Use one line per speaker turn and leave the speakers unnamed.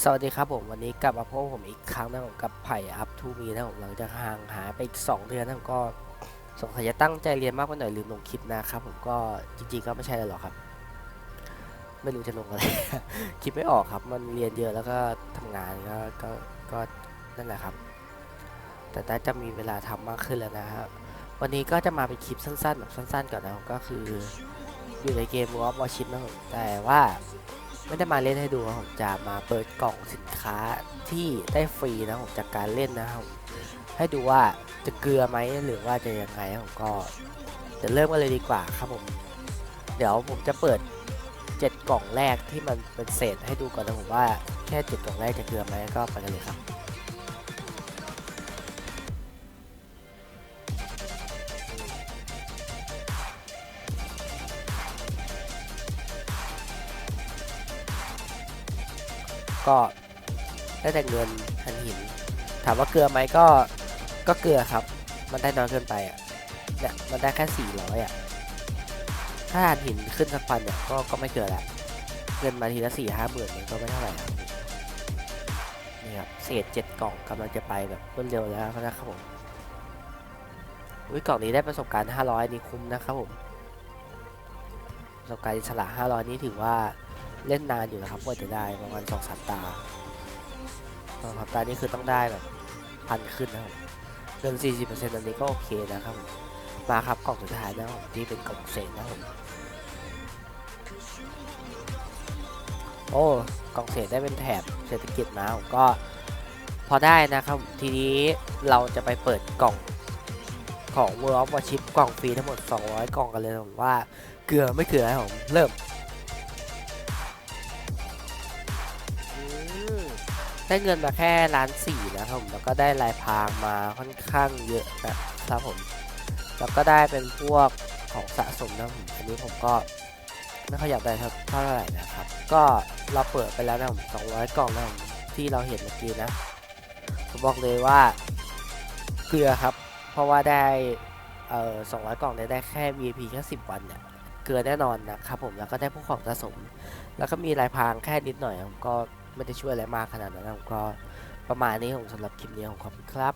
สวัสดีครับผมวันนี้กลับมาพบผมอีกครั้งนะผมกับไผ่อัพทูมีนะผมหลังจากห่างหายไปอีก 2 เดือนนะผมก็สงสัยจะตั้งใจเรียนมากไปหน่อยลืมลงคลิปนะครับผมก็จริงๆก็ไม่ใช่อะไรหรอกครับ ไม่รู้จะลงอะไร คิดไม่ออกครับ มันเรียนเยอะแล้วก็ทำงานก็ก็ก็นั่นแหละครับ แต่น่าจะมีเวลาทำมากขึ้นแล้วนะครับวันนี้ก็จะมาเป็นคลิปสั้นๆแบบสั้น ๆก่อนนะก็คืออยู่ในเกม World of Warship นะผมแต่ว่า ไม่ได้มาเล่นให้ดูครับผมจะมาเปิดกล่องสินค้าที่ได้ฟรีนะผมจากการเล่นนะครับให้ดูว่าจะเกลือไหมหรือว่าจะยังไงครับผมก็จะเริ่มกันเลยดีกว่าครับผม เดี๋ยวผมจะเปิด7กล่องแรกที่มันเป็นเศษให้ดูก่อนนะผมว่าแค่7กล่องแรกจะเกลือไหมก็ไปกันเลยครับ ก็ได้แต่เงินหันหิน ถามว่าเกลือไหมก็ก็เกลือครับ มันได้น้อยเกินไปอะเนี่ยมันได้แค่สี่ร้อยอะถ้าหันหินขึ้นสักพันเนี่ยก็ก็ไม่เกลือละเงินมาทีละสี่ห้าหมื่นมันก็ไม่เท่าไหร่ครับนี่ครับเศษเจ็ดกล่องกำลังจะไปแบบรวดเร็วแล้วนะครับผมอุ้ยกล่องนี้ได้ประสบการณ์ 500 นี่คุ้มนะครับผม ประสบการณ์อิสระ 500 นี่ถือว่า เล่นนานอยู่นะครับกว่าจะได้ประมาณสองสามตาสองสามตานี่คือต้องได้แบบพันขึ้นนะครับเกิน40%อันนี้ก็โอเคนะครับมาครับกล่องสุดท้ายนะครับที่เป็นกล่องเศษนะครับโอ้กล่องเศษได้เป็นแถบเศรษฐกิจมาผมก็พอได้นะครับ ทีนี้เราจะไปเปิดกล่องของ World of Warship กล่องฟรีทั้งหมด 200 กล่องกันเลยผมว่าเกลือไม่เกลือครับผมเริ่ม ได้เงินมาแค่ล้านสี่นะครับผมแล้วก็ได้ลายพรางมาค่อนข้างเยอะนะครับผม แล้วก็ได้เป็นพวกของสะสมนะผมอันนี้ผมก็ไม่ค่อยอยากได้เท่าเท่าไหร่นะครับ ก็เราเปิดไปแล้วนะผม200กล่องนะผมที่เราเห็นเมื่อกี้นะ ผมบอกเลยว่าเกลือครับ เพราะว่าได้เอ่อ200กล่องเนี่ยได้แค่ VIP แค่10วันเนี่ยเกลือแน่นอนนะครับผมแล้วก็ได้พวกของสะสม แล้วก็มีลายพรางแค่นิดหน่อยผมก็ ไม่ได้ช่วยอะไรมากขนาดนั้นก็ประมาณนี้ของสำหรับคลิปนี้ขอบคุณครับ